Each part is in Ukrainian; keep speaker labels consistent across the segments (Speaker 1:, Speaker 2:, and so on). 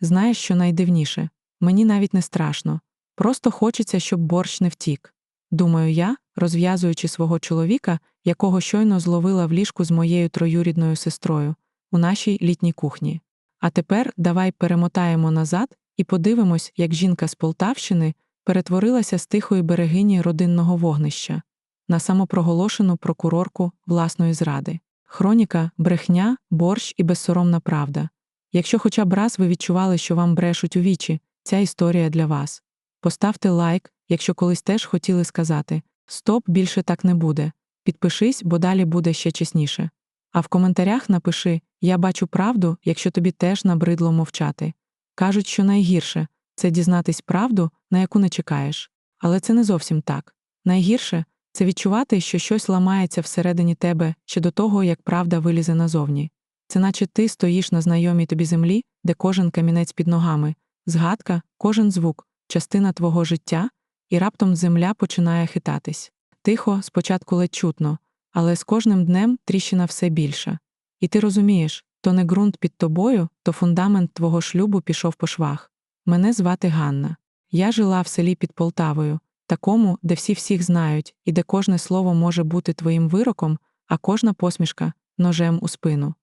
Speaker 1: Знаєш, що найдивніше? Мені навіть не страшно. Просто хочеться, щоб борщ не втік. Думаю я, розв'язуючи свого чоловіка, якого щойно зловила в ліжку з моєю троюрідною сестрою у нашій літній кухні. А тепер давай перемотаємо назад і подивимось, як жінка з Полтавщини перетворилася з тихої берегині родинного вогнища на самопроголошену прокурорку власної зради. Хроніка, брехня, борщ і безсоромна правда. Якщо хоча б раз ви відчували, що вам брешуть у вічі, ця історія для вас. Поставте лайк, якщо колись теж хотіли сказати Стоп, більше так не буде. Підпишись, бо далі буде ще чесніше. А в коментарях напиши Я бачу правду, якщо тобі теж набридло мовчати. Кажуть, що найгірше це дізнатись правду, на яку не чекаєш. Але це не зовсім так. Найгірше це відчувати, що щось ламається всередині тебе ще до того, як правда вилізе назовні. Це наче ти стоїш на знайомій тобі землі, де кожен камінець під ногами, згадка, кожен звук, частина твого життя, і раптом земля починає хитатись. Тихо, спочатку ледь чутно, але з кожним днем тріщина все більша. І ти розумієш, то не ґрунт під тобою, то фундамент твого шлюбу пішов по швах. Мене звати Ганна. Я жила в селі під Полтавою, такому, де всі всіх знають, і де кожне слово може бути твоїм вироком, а кожна посмішка ножем у спину.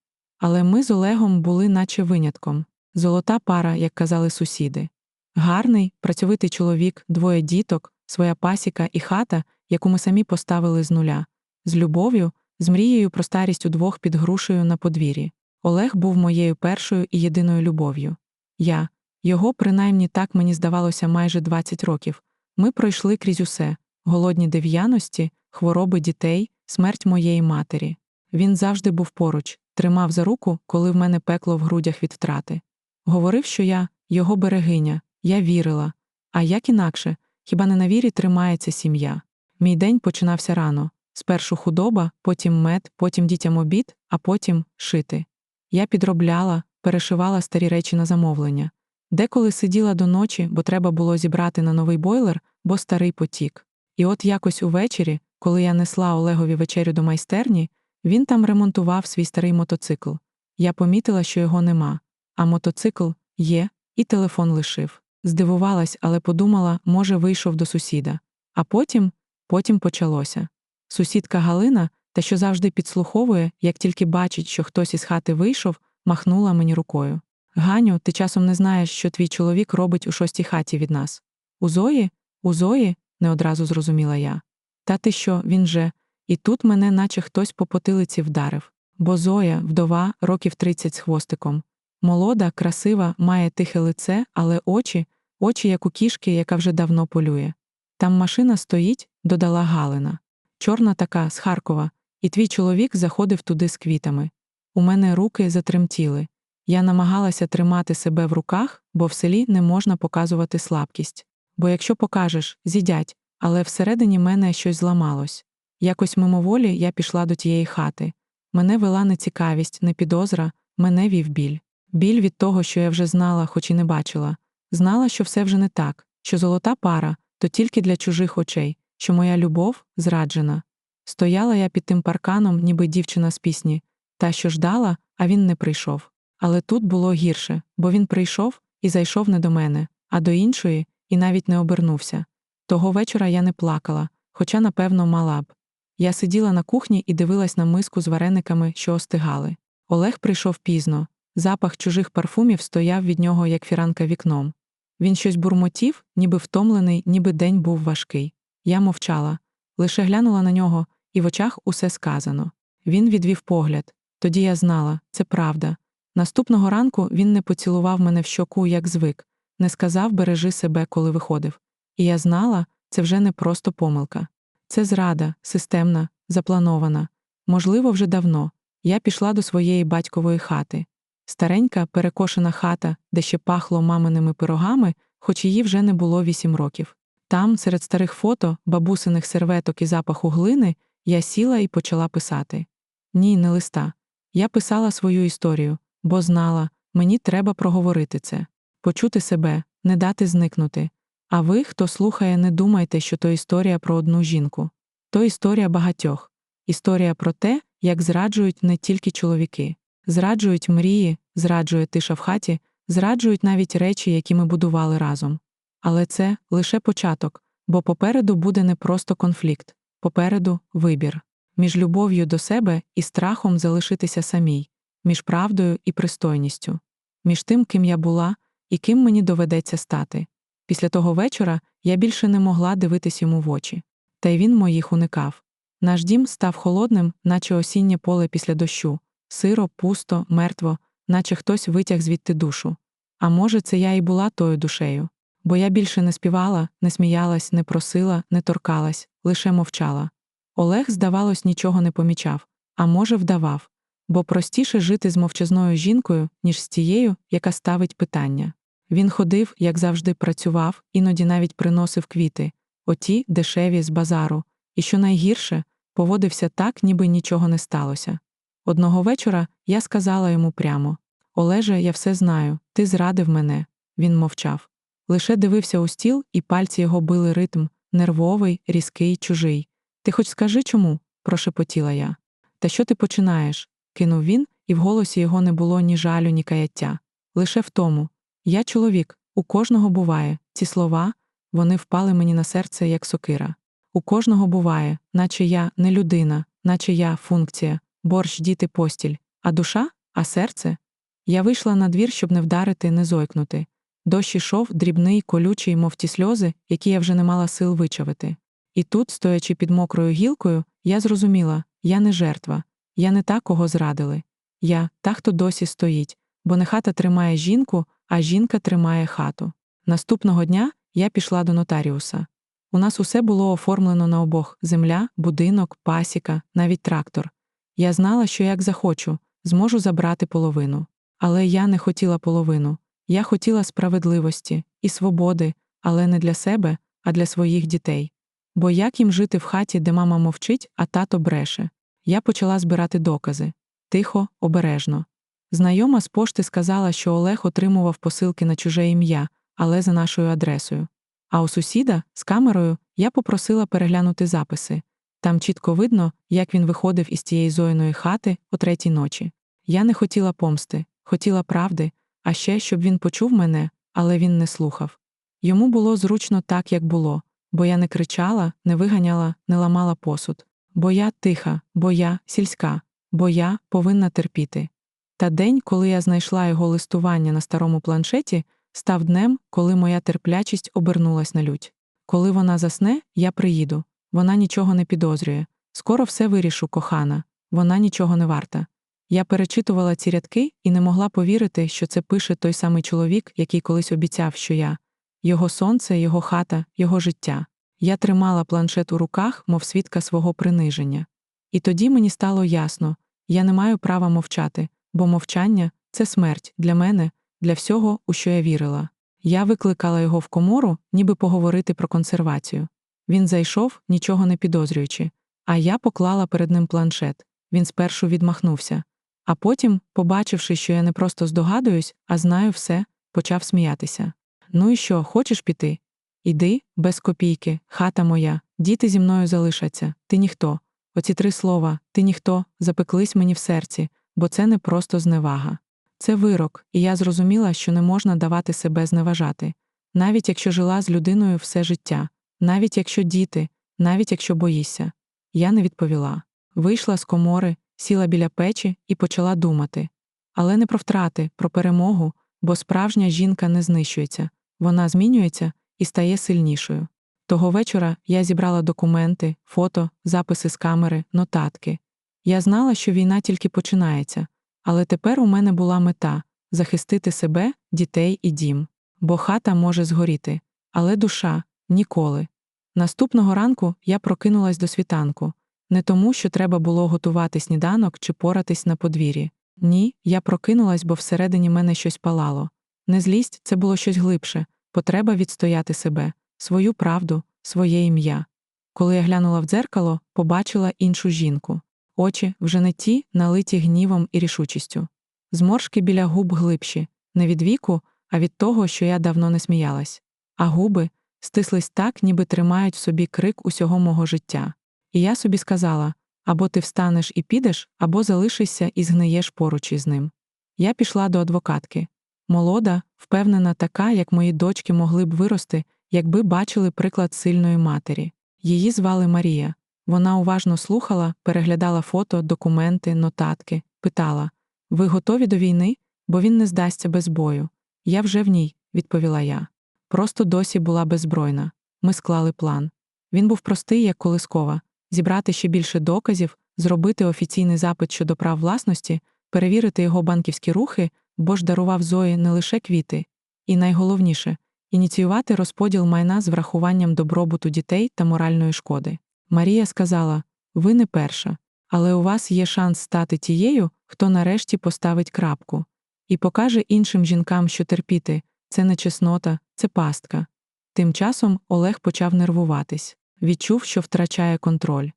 Speaker 1: Але ми з Олегом були наче винятком золота пара, як казали сусіди. Гарний, працьовитий чоловік, двоє діток, своя пасіка і хата, яку ми самі поставили з нуля, з любов'ю, з мрією про старість удвох під грушею на подвір'ї. Олег був моєю першою і єдиною любов'ю. Я, його, принаймні так мені здавалося майже 20 років. Ми пройшли крізь усе голодні дев'яності, хвороби дітей, смерть моєї матері. Він завжди був поруч, тримав за руку, коли в мене пекло в грудях від втрати. Говорив, що я його берегиня, я вірила. А як інакше, хіба не на вірі тримається сім'я? Мій день починався рано спершу худоба, потім мед, потім дітям обід, а потім шити. Я підробляла, перешивала старі речі на замовлення. Деколи сиділа до ночі, бо треба було зібрати на новий бойлер, бо старий потік. І от якось увечері, коли я несла Олегові вечерю до майстерні, він там ремонтував свій старий мотоцикл. Я помітила, що його нема, а мотоцикл є, і телефон лишив. Здивувалась, але подумала, може, вийшов до сусіда. А потім, потім почалося. Сусідка Галина, та що завжди підслуховує, як тільки бачить, що хтось із хати вийшов, махнула мені рукою. Ганю, ти часом не знаєш, що твій чоловік робить у шостій хаті від нас. У Зої? У Зої? не одразу зрозуміла я. Та ти що, він же. І тут мене, наче хтось по потилиці вдарив. Бо Зоя, вдова, років тридцять з хвостиком. Молода, красива, має тихе лице, але очі, очі, як у кішки, яка вже давно полює. Там машина стоїть, додала Галина. Чорна така, з Харкова, і твій чоловік заходив туди з квітами. У мене руки затремтіли. Я намагалася тримати себе в руках, бо в селі не можна показувати слабкість. Бо якщо покажеш, з'їдять, але всередині мене щось зламалось. Якось мимоволі я пішла до тієї хати. Мене вела не цікавість, не підозра, мене вів біль. Біль від того, що я вже знала, хоч і не бачила. Знала, що все вже не так, що золота пара то тільки для чужих очей, що моя любов зраджена. Стояла я під тим парканом, ніби дівчина з пісні, та що ждала, а він не прийшов. Але тут було гірше, бо він прийшов і зайшов не до мене, а до іншої, і навіть не обернувся. Того вечора я не плакала, хоча, напевно, мала б. Я сиділа на кухні і дивилась на миску з варениками, що остигали. Олег прийшов пізно. Запах чужих парфумів стояв від нього, як фіранка вікном. Він щось бурмотів, ніби втомлений, ніби день був важкий. Я мовчала, лише глянула на нього, і в очах усе сказано. Він відвів погляд. Тоді я знала, це правда. Наступного ранку він не поцілував мене в щоку, як звик, не сказав бережи себе, коли виходив. І я знала, це вже не просто помилка. Це зрада, системна, запланована. Можливо, вже давно. Я пішла до своєї батькової хати. Старенька, перекошена хата, де ще пахло маминими пирогами, хоч її вже не було вісім років. Там, серед старих фото, бабусиних серветок і запаху глини, я сіла і почала писати. Ні, не листа. Я писала свою історію, бо знала, мені треба проговорити це, почути себе, не дати зникнути. А ви, хто слухає, не думайте, що то історія про одну жінку. То історія багатьох. Історія про те, як зраджують не тільки чоловіки, зраджують мрії, зраджує тиша в хаті, зраджують навіть речі, які ми будували разом. Але це лише початок, бо попереду буде не просто конфлікт, попереду вибір між любов'ю до себе і страхом залишитися самій, між правдою і пристойністю, між тим, ким я була і ким мені доведеться стати. Після того вечора я більше не могла дивитись йому в очі, та й він моїх уникав. Наш дім став холодним, наче осіннє поле після дощу, сиро, пусто, мертво, наче хтось витяг звідти душу. А може, це я і була тою душею, бо я більше не співала, не сміялась, не просила, не торкалась, лише мовчала. Олег, здавалось, нічого не помічав, а може, вдавав, бо простіше жити з мовчазною жінкою, ніж з тією, яка ставить питання. Він ходив, як завжди, працював, іноді навіть приносив квіти, оті дешеві з базару, і, що найгірше, поводився так, ніби нічого не сталося. Одного вечора я сказала йому прямо Олеже, я все знаю, ти зрадив мене. Він мовчав. Лише дивився у стіл, і пальці його били ритм нервовий, різкий, чужий. Ти хоч скажи чому? прошепотіла я. Та що ти починаєш? кинув він, і в голосі його не було ні жалю, ні каяття. Лише в тому. Я чоловік, у кожного буває. Ці слова, вони впали мені на серце, як сокира. У кожного буває, наче я не людина, наче я функція, борщ, діти, постіль, а душа, а серце. Я вийшла на двір, щоб не вдарити, не зойкнути. Дощ ішов, дрібний, колючий, мов ті сльози, які я вже не мала сил вичавити. І тут, стоячи під мокрою гілкою, я зрозуміла я не жертва, я не та, кого зрадили. Я та, хто досі стоїть, бо не хата тримає жінку, а жінка тримає хату. Наступного дня я пішла до нотаріуса. У нас усе було оформлено на обох земля, будинок, пасіка, навіть трактор. Я знала, що як захочу, зможу забрати половину. Але я не хотіла половину. Я хотіла справедливості і свободи, але не для себе, а для своїх дітей. Бо як їм жити в хаті, де мама мовчить, а тато бреше? Я почала збирати докази тихо, обережно. Знайома з пошти сказала, що Олег отримував посилки на чуже ім'я, але за нашою адресою. А у сусіда з камерою я попросила переглянути записи. Там чітко видно, як він виходив із тієї зоїної хати о третій ночі. Я не хотіла помсти, хотіла правди, а ще щоб він почув мене, але він не слухав. Йому було зручно так, як було, бо я не кричала, не виганяла, не ламала посуд, бо я тиха, бо я сільська, бо я повинна терпіти. Та день, коли я знайшла його листування на старому планшеті, став днем, коли моя терплячість обернулась на лють. Коли вона засне, я приїду. Вона нічого не підозрює. Скоро все вирішу, кохана, вона нічого не варта. Я перечитувала ці рядки і не могла повірити, що це пише той самий чоловік, який колись обіцяв, що я його сонце, його хата, його життя. Я тримала планшет у руках, мов свідка свого приниження. І тоді мені стало ясно я не маю права мовчати, бо мовчання це смерть для мене, для всього, у що я вірила. Я викликала його в комору, ніби поговорити про консервацію. Він зайшов, нічого не підозрюючи, а я поклала перед ним планшет. Він спершу відмахнувся. А потім, побачивши, що я не просто здогадуюсь, а знаю все, почав сміятися. Ну і що, хочеш піти? Іди, без копійки, хата моя, діти зі мною залишаться, ти ніхто. Оці три слова ти ніхто запеклись мені в серці, бо це не просто зневага. Це вирок, і я зрозуміла, що не можна давати себе зневажати, навіть якщо жила з людиною все життя, навіть якщо діти, навіть якщо боїшся. Я не відповіла. Вийшла з комори, сіла біля печі і почала думати. Але не про втрати, про перемогу, бо справжня жінка не знищується, вона змінюється і стає сильнішою. Того вечора я зібрала документи, фото, записи з камери, нотатки. Я знала, що війна тільки починається, але тепер у мене була мета захистити себе, дітей і дім. Бо хата може згоріти, але душа ніколи. Наступного ранку я прокинулась до світанку, не тому, що треба було готувати сніданок чи поратись на подвір'ї. Ні, я прокинулась, бо всередині мене щось палало. Не злість це було щось глибше, потреба відстояти себе, свою правду, своє ім'я. Коли я глянула в дзеркало, побачила іншу жінку. Очі вже не ті, налиті гнівом і рішучістю. Зморшки біля губ глибші, не від віку, а від того, що я давно не сміялась. А губи стислись так, ніби тримають в собі крик усього мого життя. І я собі сказала або ти встанеш і підеш, або залишишся і згниєш поруч із ним. Я пішла до адвокатки. Молода, впевнена така, як мої дочки могли б вирости, якби бачили приклад сильної матері. Її звали Марія. Вона уважно слухала, переглядала фото, документи, нотатки, питала Ви готові до війни? Бо він не здасться без бою. Я вже в ній, відповіла я. Просто досі була беззбройна. Ми склали план. Він був простий, як колискова зібрати ще більше доказів, зробити офіційний запит щодо прав власності, перевірити його банківські рухи, бо ж дарував Зої не лише квіти, і найголовніше ініціювати розподіл майна з врахуванням добробуту дітей та моральної шкоди. Марія сказала: Ви не перша, але у вас є шанс стати тією, хто нарешті поставить крапку, і покаже іншим жінкам, що терпіти це не чеснота, це пастка. Тим часом Олег почав нервуватись, відчув, що втрачає контроль.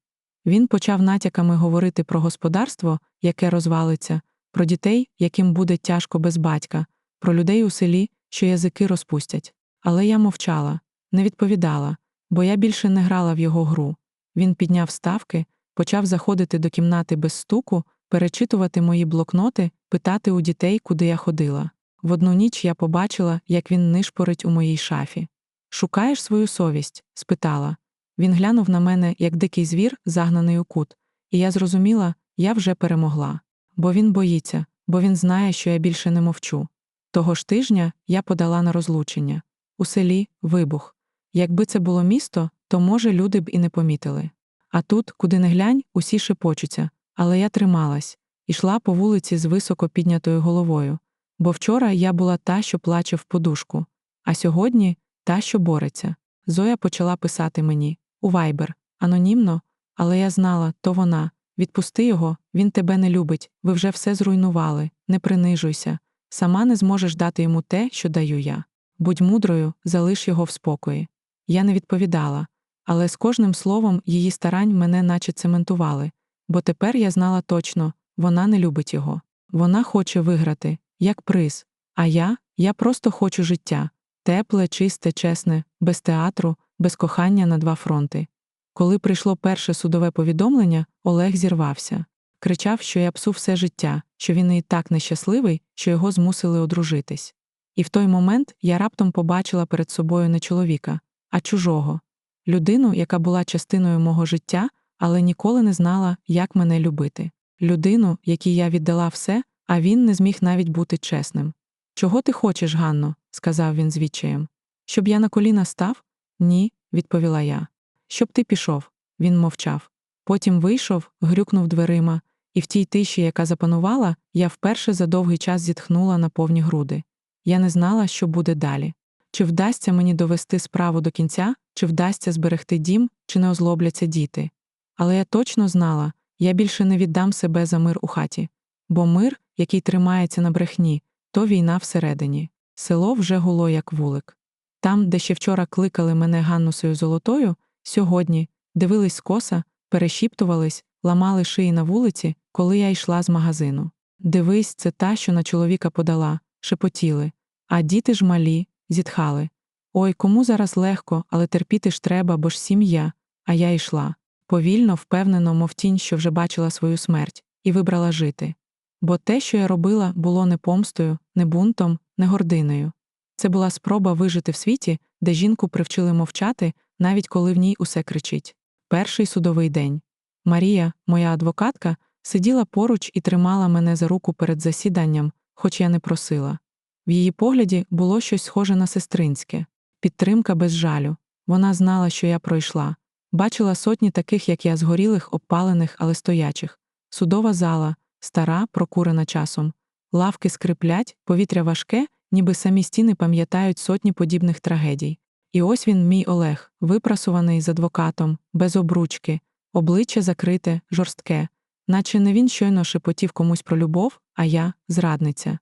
Speaker 1: Він почав натяками говорити про господарство, яке розвалиться, про дітей, яким буде тяжко без батька, про людей у селі, що язики розпустять. Але я мовчала, не відповідала, бо я більше не грала в його гру. Він підняв ставки, почав заходити до кімнати без стуку, перечитувати мої блокноти, питати у дітей, куди я ходила. В одну ніч я побачила, як він нишпорить у моїй шафі. Шукаєш свою совість? спитала. Він глянув на мене, як дикий звір, загнаний у кут, і я зрозуміла, я вже перемогла. Бо він боїться, бо він знає, що я більше не мовчу. Того ж тижня я подала на розлучення. У селі вибух. Якби це було місто, то, може, люди б і не помітили. А тут, куди не глянь, усі шепочуться, але я трималась, ішла по вулиці з високо піднятою головою. Бо вчора я була та, що плаче в подушку, а сьогодні та, що бореться. Зоя почала писати мені у Вайбер, анонімно, але я знала, то вона. Відпусти його, він тебе не любить, ви вже все зруйнували, не принижуйся. Сама не зможеш дати йому те, що даю я. Будь мудрою, залиш його в спокої. Я не відповідала, але з кожним словом її старань мене наче цементували, бо тепер я знала точно вона не любить його. Вона хоче виграти, як приз. А я, я просто хочу життя тепле, чисте, чесне, без театру, без кохання на два фронти. Коли прийшло перше судове повідомлення, Олег зірвався. Кричав, що я псу все життя, що він і так нещасливий, що його змусили одружитись. І в той момент я раптом побачила перед собою не чоловіка, а чужого людину, яка була частиною мого життя, але ніколи не знала, як мене любити. Людину, якій я віддала все, а він не зміг навіть бути чесним. Чого ти хочеш, Ганно? сказав він з відчаєм. Щоб я на коліна став? Ні, відповіла я. Щоб ти пішов. Він мовчав. Потім вийшов, грюкнув дверима, і в тій тиші, яка запанувала, я вперше за довгий час зітхнула на повні груди. Я не знала, що буде далі. Чи вдасться мені довести справу до кінця, чи вдасться зберегти дім, чи не озлобляться діти. Але я точно знала, я більше не віддам себе за мир у хаті, бо мир, який тримається на брехні, то війна всередині. Село вже гуло, як вулик. Там, де ще вчора кликали мене Ганнусою Золотою, сьогодні дивились скоса, перешіптувались, ламали шиї на вулиці, коли я йшла з магазину. Дивись, це та, що на чоловіка подала, шепотіли. А діти ж малі, зітхали. Ой, кому зараз легко, але терпіти ж треба, бо ж сім'я. А я йшла. Повільно, впевнено, мов тінь, що вже бачила свою смерть, і вибрала жити. Бо те, що я робила, було не помстою, не бунтом, не гординою. Це була спроба вижити в світі, де жінку привчили мовчати, навіть коли в ній усе кричить. Перший судовий день. Марія, моя адвокатка, сиділа поруч і тримала мене за руку перед засіданням, хоч я не просила. В її погляді було щось схоже на сестринське, підтримка без жалю. Вона знала, що я пройшла, бачила сотні таких, як я, згорілих, обпалених, але стоячих, судова зала, стара, прокурена часом, лавки скриплять, повітря важке, ніби самі стіни пам'ятають сотні подібних трагедій. І ось він, мій Олег, випрасуваний з адвокатом, без обручки, обличчя закрите, жорстке, наче не він щойно шепотів комусь про любов, а я зрадниця.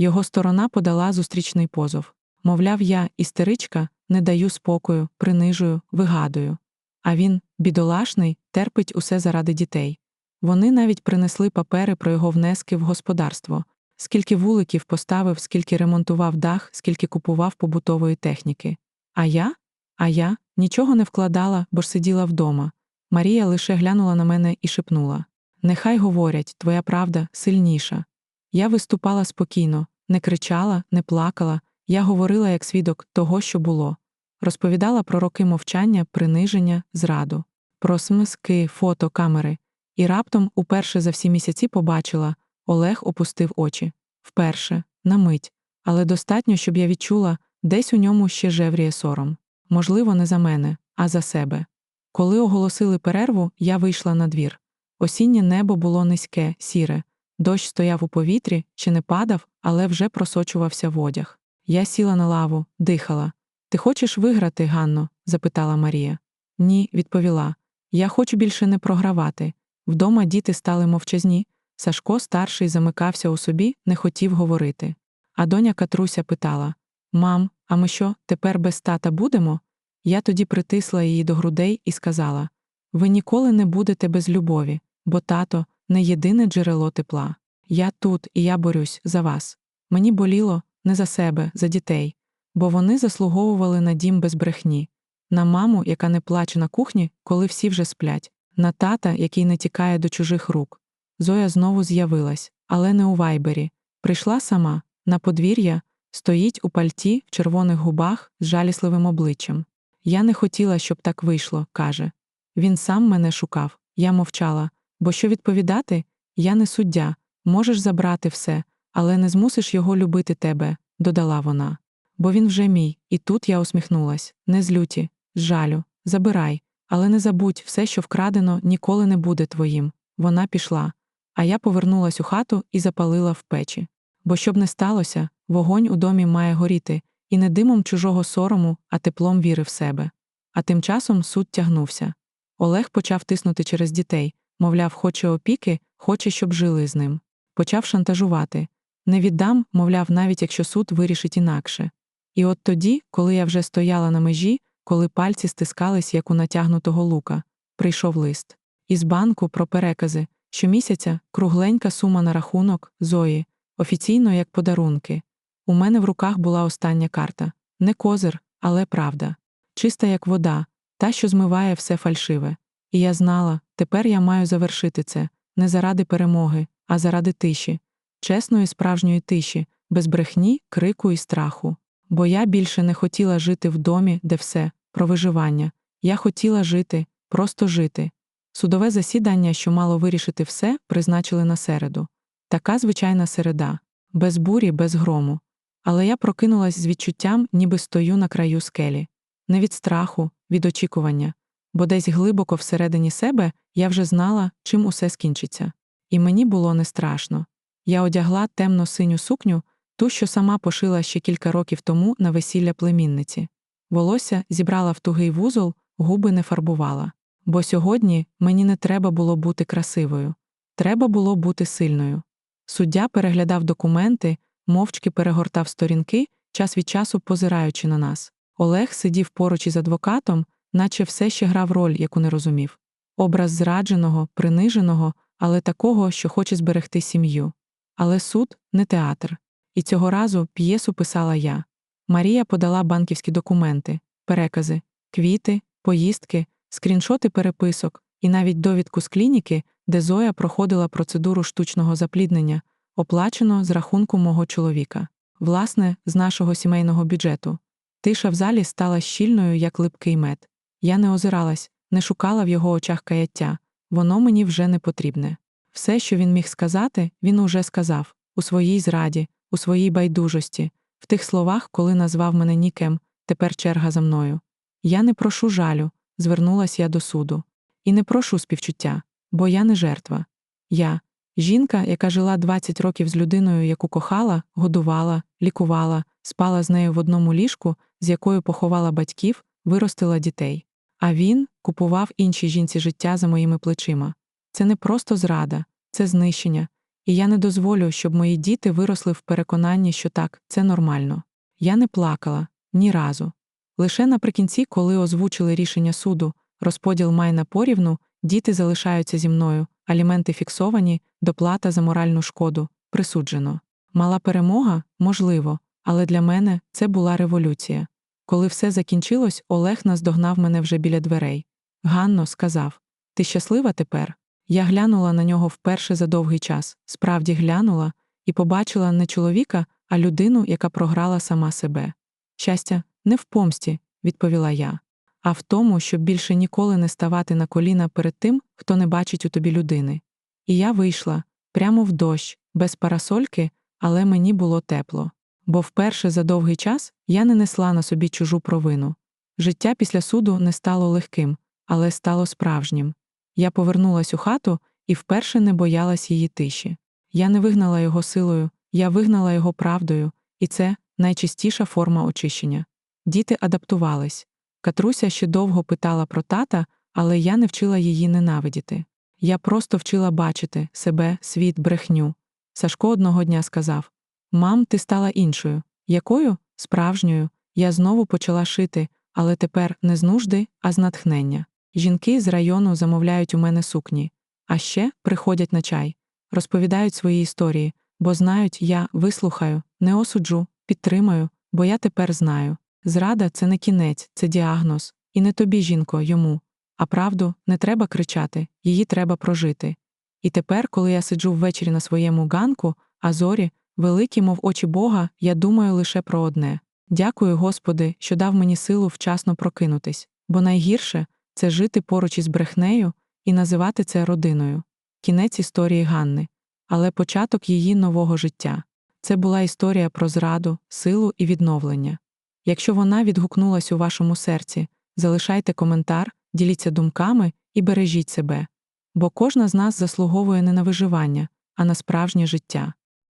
Speaker 1: Його сторона подала зустрічний позов. Мовляв, я, істеричка, не даю спокою, принижую, вигадую. А він, бідолашний, терпить усе заради дітей. Вони навіть принесли папери про його внески в господарство, скільки вуликів поставив, скільки ремонтував дах, скільки купував побутової техніки. А я? А я нічого не вкладала, бо ж сиділа вдома. Марія лише глянула на мене і шепнула Нехай говорять, твоя правда сильніша. Я виступала спокійно, не кричала, не плакала, я говорила як свідок того, що було. Розповідала про роки мовчання, приниження, зраду, про смиски, фото, камери. І раптом, уперше за всі місяці, побачила Олег опустив очі. Вперше, на мить, але достатньо, щоб я відчула, десь у ньому ще жевріє сором. Можливо, не за мене, а за себе. Коли оголосили перерву, я вийшла на двір. Осіннє небо було низьке, сіре. Дощ стояв у повітрі, чи не падав, але вже просочувався в одяг. Я сіла на лаву, дихала. Ти хочеш виграти, Ганно? запитала Марія. Ні, відповіла. Я хочу більше не програвати. Вдома діти стали мовчазні. Сашко старший замикався у собі, не хотів говорити. А доня Катруся питала Мам, а ми що, тепер без тата будемо? Я тоді притисла її до грудей і сказала Ви ніколи не будете без любові, бо тато не єдине джерело тепла. Я тут і я борюсь за вас. Мені боліло не за себе, за дітей, бо вони заслуговували на дім без брехні, на маму, яка не плаче на кухні, коли всі вже сплять, на тата, який не тікає до чужих рук. Зоя знову з'явилась, але не у вайбері. Прийшла сама, на подвір'я, стоїть у пальті в червоних губах з жалісливим обличчям. Я не хотіла, щоб так вийшло, каже. Він сам мене шукав, я мовчала, бо що відповідати? Я не суддя, можеш забрати все, але не змусиш його любити тебе, додала вона. Бо він вже мій, і тут я усміхнулась не з люті, з жалю, забирай, але не забудь, все, що вкрадено, ніколи не буде твоїм. Вона пішла. А я повернулась у хату і запалила в печі. Бо щоб не сталося, вогонь у домі має горіти, і не димом чужого сорому, а теплом віри в себе. А тим часом суд тягнувся. Олег почав тиснути через дітей, мовляв, хоче опіки, хоче, щоб жили з ним. Почав шантажувати. Не віддам, мовляв, навіть якщо суд вирішить інакше. І от тоді, коли я вже стояла на межі, коли пальці стискались, як у натягнутого лука, прийшов лист. Із банку про перекази. Щомісяця кругленька сума на рахунок Зої, офіційно як подарунки. У мене в руках була остання карта не козир, але правда, чиста як вода, та, що змиває все фальшиве. І я знала, тепер я маю завершити це не заради перемоги, а заради тиші, чесної справжньої тиші, без брехні, крику і страху. Бо я більше не хотіла жити в домі, де все, про виживання. Я хотіла жити, просто жити. Судове засідання, що мало вирішити все, призначили на середу. Така звичайна середа, без бурі, без грому. Але я прокинулась з відчуттям, ніби стою на краю скелі, не від страху, від очікування, бо десь глибоко всередині себе я вже знала, чим усе скінчиться. І мені було не страшно. Я одягла темно синю сукню, ту, що сама пошила ще кілька років тому на весілля племінниці. Волосся зібрала в тугий вузол, губи не фарбувала. Бо сьогодні мені не треба було бути красивою, треба було бути сильною. Суддя переглядав документи, мовчки перегортав сторінки, час від часу позираючи на нас. Олег сидів поруч із адвокатом, наче все ще грав роль, яку не розумів. Образ зрадженого, приниженого, але такого, що хоче зберегти сім'ю. Але суд не театр. І цього разу п'єсу писала я. Марія подала банківські документи, перекази, квіти, поїздки, скріншоти переписок і навіть довідку з клініки, де Зоя проходила процедуру штучного запліднення, оплачено з рахунку мого чоловіка, власне, з нашого сімейного бюджету. Тиша в залі стала щільною, як липкий мед. Я не озиралась, не шукала в його очах каяття, воно мені вже не потрібне. Все, що він міг сказати, він уже сказав у своїй зраді, у своїй байдужості, в тих словах, коли назвав мене нікем, тепер черга за мною. Я не прошу жалю, звернулась я до суду. І не прошу співчуття, бо я не жертва. Я жінка, яка жила 20 років з людиною, яку кохала, годувала, лікувала, спала з нею в одному ліжку, з якою поховала батьків, виростила дітей. А він купував іншій жінці життя за моїми плечима. Це не просто зрада, це знищення. І я не дозволю, щоб мої діти виросли в переконанні, що так, це нормально. Я не плакала ні разу. Лише наприкінці, коли озвучили рішення суду, розподіл майна порівну, діти залишаються зі мною, аліменти фіксовані, доплата за моральну шкоду присуджено. Мала перемога можливо, але для мене це була революція. Коли все закінчилось, Олег наздогнав мене вже біля дверей. Ганно сказав: Ти щаслива тепер? Я глянула на нього вперше за довгий час, справді глянула, і побачила не чоловіка, а людину, яка програла сама себе. Щастя, не в помсті, відповіла я, а в тому, щоб більше ніколи не ставати на коліна перед тим, хто не бачить у тобі людини. І я вийшла прямо в дощ, без парасольки, але мені було тепло. Бо вперше за довгий час я не несла на собі чужу провину. Життя після суду не стало легким, але стало справжнім. Я повернулась у хату і вперше не боялась її тиші. Я не вигнала його силою, я вигнала його правдою, і це найчистіша форма очищення. Діти адаптувались. Катруся ще довго питала про тата, але я не вчила її ненавидіти. Я просто вчила бачити себе, світ, брехню. Сашко одного дня сказав: Мам, ти стала іншою. Якою? Справжньою. Я знову почала шити, але тепер не з нужди, а з натхнення. Жінки з району замовляють у мене сукні, а ще приходять на чай, розповідають свої історії, бо знають, я вислухаю, не осуджу, підтримаю, бо я тепер знаю. Зрада це не кінець, це діагноз. І не тобі, жінко, йому. А правду не треба кричати, її треба прожити. І тепер, коли я сиджу ввечері на своєму ганку, а зорі, великі, мов очі Бога, я думаю лише про одне. Дякую, Господи, що дав мені силу вчасно прокинутись, бо найгірше це жити поруч із брехнею і називати це родиною. Кінець історії Ганни, але початок її нового життя. Це була історія про зраду, силу і відновлення. Якщо вона відгукнулась у вашому серці, залишайте коментар, діліться думками і бережіть себе. Бо кожна з нас заслуговує не на виживання, а на справжнє життя.